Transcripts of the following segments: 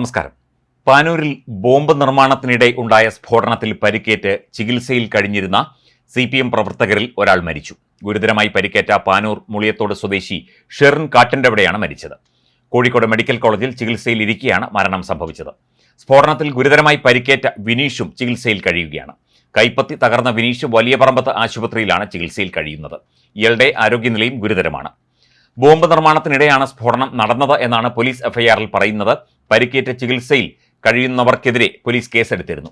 നമസ്കാരം. പാനൂരിൽ ബോംബ് നിർമ്മാണത്തിനിടെ ഉണ്ടായ സ്ഫോടനത്തിൽ പരിക്കേറ്റ് ചികിത്സയിൽ കഴിഞ്ഞിരുന്ന സി പി എം പ്രവർത്തകരിൽ ഒരാൾ മരിച്ചു. ഗുരുതരമായി പരിക്കേറ്റ പാനൂർ മുളിയത്തോട് സ്വദേശി ഷെറിൻ കാട്ടിന്റെവിടെയാണ് മരിച്ചത്. കോഴിക്കോട് മെഡിക്കൽ കോളേജിൽ ചികിത്സയിൽ ഇരിക്കെയാണ് മരണം സംഭവിച്ചത്. സ്ഫോടനത്തിൽ ഗുരുതരമായി പരിക്കേറ്റ വിനീഷും ചികിത്സയിൽ കഴിയുകയാണ്. കൈപ്പത്തി തകർന്ന വിനീഷ് വലിയ പറമ്പത്ത് ആശുപത്രിയിലാണ് ചികിത്സയിൽ കഴിയുന്നത്. ഇയാളുടെ ആരോഗ്യനിലയും ഗുരുതരമാണ്. ബോംബ് നിർമ്മാണത്തിനിടെയാണ് സ്ഫോടനം നടന്നത് എന്നാണ് പോലീസ് എഫ്ഐആറിൽ പറയുന്നത്. പരിക്കേറ്റ ചികിത്സയിൽ കഴിയുന്നവർക്കെതിരെ പോലീസ് കേസെടുത്തിരുന്നു.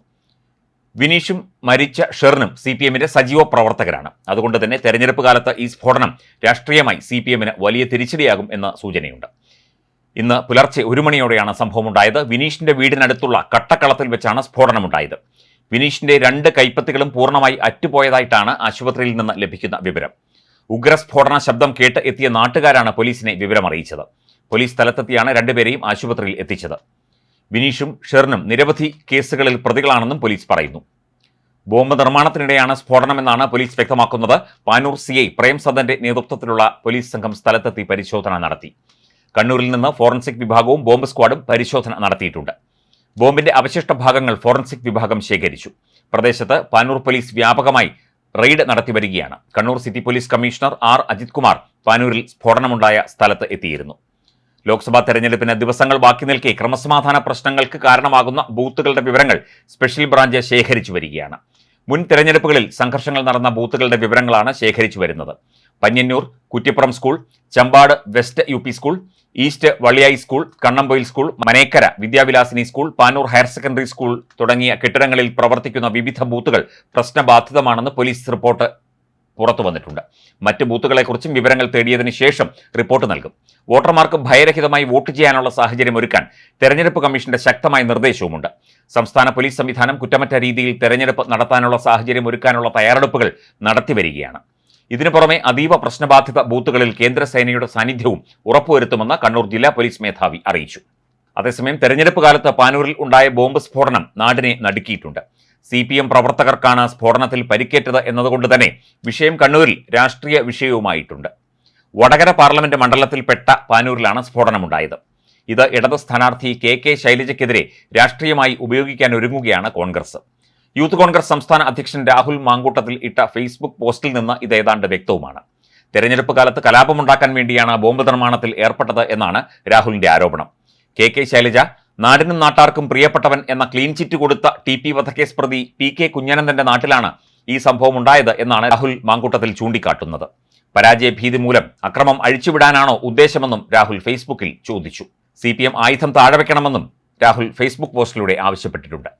വിനീഷും മരിച്ച ഷെറിനും സി പി എമ്മിന്റെ സജീവ പ്രവർത്തകരാണ്. അതുകൊണ്ട് തന്നെ തെരഞ്ഞെടുപ്പ് കാലത്ത് ഈ സ്ഫോടനം രാഷ്ട്രീയമായി സി പി എമ്മിന് വലിയ തിരിച്ചടിയാകും എന്ന സൂചനയുണ്ട്. ഇന്ന് പുലർച്ചെ ഒരു മണിയോടെയാണ് സംഭവമുണ്ടായത്. വിനീഷിന്റെ വീടിനടുത്തുള്ള കട്ടക്കളത്തിൽ വെച്ചാണ് സ്ഫോടനമുണ്ടായത്. വിനീഷിന്റെ രണ്ട് കൈപ്പത്തികളും പൂർണമായി അറ്റുപോയതായിട്ടാണ് ആശുപത്രിയിൽ നിന്ന് ലഭിക്കുന്ന വിവരം. ഉഗ്രസ്ഫോടന ശബ്ദം കേട്ട് എത്തിയ നാട്ടുകാരാണ് പോലീസിനെ വിവരമറിയിച്ചത്. പോലീസ് സ്ഥലത്തെത്തിയാണ് രണ്ടുപേരെയും ആശുപത്രിയിൽ എത്തിച്ചത്. വിനീഷും ഷെറിനും നിരവധി കേസുകളിൽ പ്രതികളാണെന്നും പോലീസ് പറയുന്നു. ബോംബ് നിർമ്മാണത്തിനിടെയാണ് സ്ഫോടനമെന്നാണ് പോലീസ് വ്യക്തമാക്കുന്നത്. പാനൂർ സി ഐ പ്രേംസദന്റെ നേതൃത്വത്തിലുള്ള പോലീസ് സംഘം സ്ഥലത്തെത്തി പരിശോധന നടത്തി. കണ്ണൂരിൽ നിന്ന് ഫോറൻസിക് വിഭാഗവും ബോംബ് സ്ക്വാഡും പരിശോധന നടത്തിയിട്ടുണ്ട്. ബോംബിന്റെ അവശിഷ്ട ഭാഗങ്ങൾ ഫോറൻസിക് വിഭാഗം ശേഖരിച്ചു. പ്രദേശത്ത് പാനൂർ പോലീസ് വ്യാപകമായി റെയ്ഡ് നടത്തി വരികയാണ്. Kannur city police commissioner R Ajith Kumar പാനൂരിൽ സ്ഫോടനമുണ്ടായ സ്ഥലത്ത് എത്തിയിരുന്നു. ലോക്സഭാ തെരഞ്ഞെടുപ്പിന് ദിവസങ്ങൾ ബാക്കി നിൽക്കെ ക്രമസമാധാന പ്രശ്നങ്ങൾക്ക് കാരണമാകുന്ന ബൂത്തുകളുടെ വിവരങ്ങൾ സ്പെഷ്യൽ ബ്രാഞ്ച് ശേഖരിച്ചു വരികയാണ്. മുൻ തെരഞ്ഞെടുപ്പുകളിൽ സംഘർഷങ്ങൾ നടന്ന ബൂത്തുകളുടെ വിവരങ്ങളാണ് ശേഖരിച്ചു വരുന്നത്. Panniyannur Kuttippuram school Chambad west U P school east Valliyayi school Kannampoyil school Manekkara Vidyavilasini school Panoor higher secondary school തുടങ്ങിയ കെട്ടിടങ്ങളിൽ പ്രവർത്തിക്കുന്ന വിവിധ ബൂത്തുകൾ പ്രശ്നബാധിതമാണെന്ന് പോലീസ് റിപ്പോർട്ട് പുറത്തു വന്നിട്ടുണ്ട്. മറ്റ് ബൂത്തുകളെക്കുറിച്ചും വിവരങ്ങൾ തേടിയതിനു ശേഷം റിപ്പോർട്ട് നൽകും. വോട്ടർമാർക്ക് ഭയരഹിതമായി വോട്ട് ചെയ്യാനുള്ള സാഹചര്യം ഒരുക്കാൻ തെരഞ്ഞെടുപ്പ് കമ്മീഷന്റെ ശക്തമായ നിർദ്ദേശവുമുണ്ട്. സംസ്ഥാന പോലീസ് സംവിധാനം കുറ്റമറ്റ രീതിയിൽ തെരഞ്ഞെടുപ്പ് നടത്താനുള്ള സാഹചര്യം ഒരുക്കാനുള്ള തയ്യാറെടുപ്പുകൾ നടത്തിവരികയാണ് ഇതിനു പുറമെ അതീവ പ്രശ്നബാധിത ബൂത്തുകളിൽ കേന്ദ്രസേനയുടെ സാന്നിധ്യവും ഉറപ്പുവരുത്തുമെന്ന് കണ്ണൂർ ജില്ലാ പോലീസ് മേധാവി അറിയിച്ചു. അതേസമയം തെരഞ്ഞെടുപ്പ് കാലത്ത് പാനൂരിൽ ഉണ്ടായ ബോംബ് സ്ഫോടനം നാടിനെ നടുക്കിയിട്ടുണ്ട്. സി പി എം പ്രവർത്തകർക്കാണ് സ്ഫോടനത്തിൽ പരിക്കേറ്റത് എന്നതുകൊണ്ട് തന്നെ വിഷയം കണ്ണൂരിൽ രാഷ്ട്രീയ വിഷയവുമായിട്ടുണ്ട്. വടകര പാർലമെന്റ് മണ്ഡലത്തിൽപ്പെട്ട പാനൂരിലാണ് സ്ഫോടനമുണ്ടായത്. ഇത് ഇടത് സ്ഥാനാർത്ഥി കെ കെ ശൈലജയ്ക്കെതിരെ രാഷ്ട്രീയമായി ഉപയോഗിക്കാൻ ഒരുങ്ങുകയാണ് കോൺഗ്രസ്. യൂത്ത് കോൺഗ്രസ് സംസ്ഥാന അധ്യക്ഷൻ രാഹുൽ മാങ്കൂട്ടത്തിൽ ഇട്ട ഫേസ്ബുക്ക് പോസ്റ്റിൽ നിന്ന് ഇത് ഏതാണ്ട് വ്യക്തവുമാണ്. തെരഞ്ഞെടുപ്പ് കാലത്ത് കലാപമുണ്ടാക്കാൻ വേണ്ടിയാണ് ബോംബ് നിർമ്മാണത്തിൽ ഏർപ്പെട്ടത് എന്നാണ് രാഹുലിന്റെ ആരോപണം. കെ കെ ശൈലജ നാടിനും നാട്ടാർക്കും പ്രിയപ്പെട്ടവൻ എന്ന ക്ലീൻ ചിറ്റ് കൊടുത്ത ടി പി വധക്കേസ് പ്രതി പി കെ കുഞ്ഞനന്ദന്റെ നാട്ടിലാണ് ഈ സംഭവം ഉണ്ടായത് എന്നാണ് രാഹുൽ മാങ്കൂട്ടത്തിൽ ചൂണ്ടിക്കാട്ടുന്നത്. പരാജയ ഭീതി മൂലം അക്രമം അഴിച്ചുവിടാനാണോ ഉദ്ദേശമെന്നും രാഹുൽ ഫേസ്ബുക്കിൽ ചോദിച്ചു. സി പി എം ആയുധം താഴെ വെക്കണമെന്നും രാഹുൽ ഫേസ്ബുക്ക് പോസ്റ്റിലൂടെ ആവശ്യപ്പെട്ടിട്ടുണ്ട്.